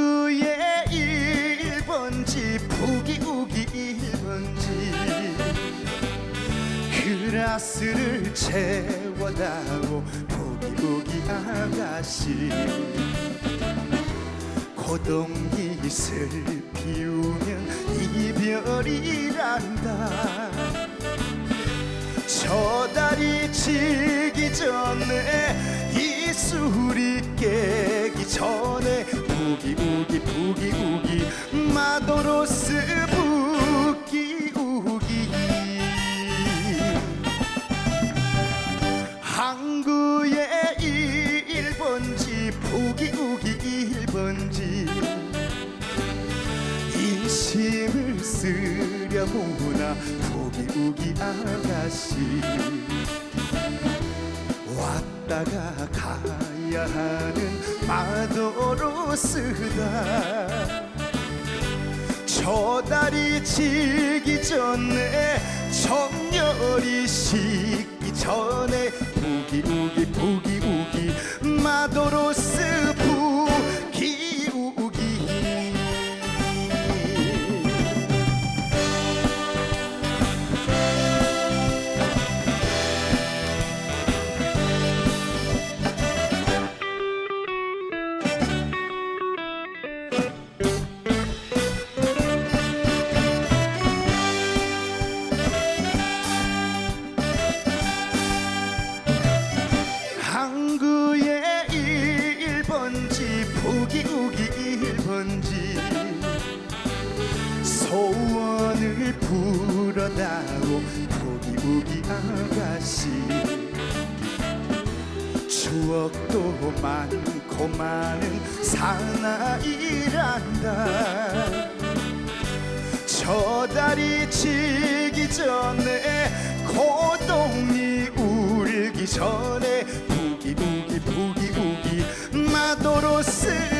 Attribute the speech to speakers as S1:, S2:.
S1: 그의 1번지 부기우기 1번지 그라스를 채워다오 부기우기 아가씨. 고동이슬 피우면 이별이란다. 저 달이 지기 전에 이슬이 깨 부기우기 부기 우기. 마도로스 부기 우기. 항구의 1번지 부기 우기 1번지. 인심을 쓰려보나 부기 우기 아가씨 왔다가 가야 하는 마도로스다. 저 달이 지기 전에 정열이 식기 전에 부기우기 부기우기 마도로스 항구의 1번지 부기우기 1번지. 소원을 불어다오 부기우기 아가씨. 추억도 많고 많은 사나이란다. 저 달이 지기 전에 고동이 울기 전에 você.